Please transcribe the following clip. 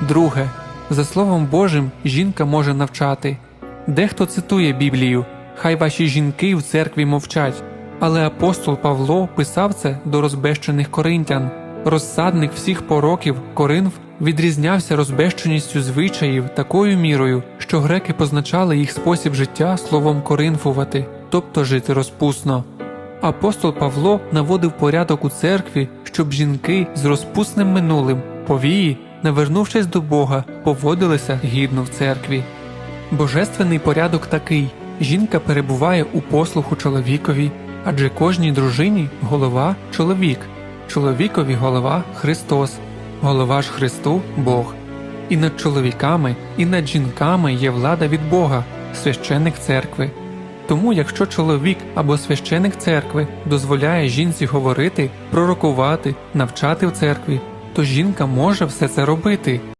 Друге. За Словом Божим жінка може навчати. Дехто цитує Біблію Хай ваші жінки в церкві мовчать. Але апостол Павло писав це до розбещених коринтян. Розсадник всіх пороків Коринф відрізнявся розбещеністю звичаїв такою мірою, що греки позначали їх спосіб життя словом коринфувати, тобто жити розпусно. Апостол Павло наводив порядок у церкві, щоб жінки з розпусним минулим повії, навернувшись до Бога, поводилися гідно в церкві. Божественний порядок такий: жінка перебуває у послуху чоловікові, адже кожній дружині голова чоловік, чоловікові голова Христос, голова ж Христу Бог. І над чоловіками, і над жінками є влада від Бога, священник церкви. Тому, якщо чоловік або священик церкви дозволяє жінці говорити, пророкувати, навчати в церкві, то жінка може все це робити.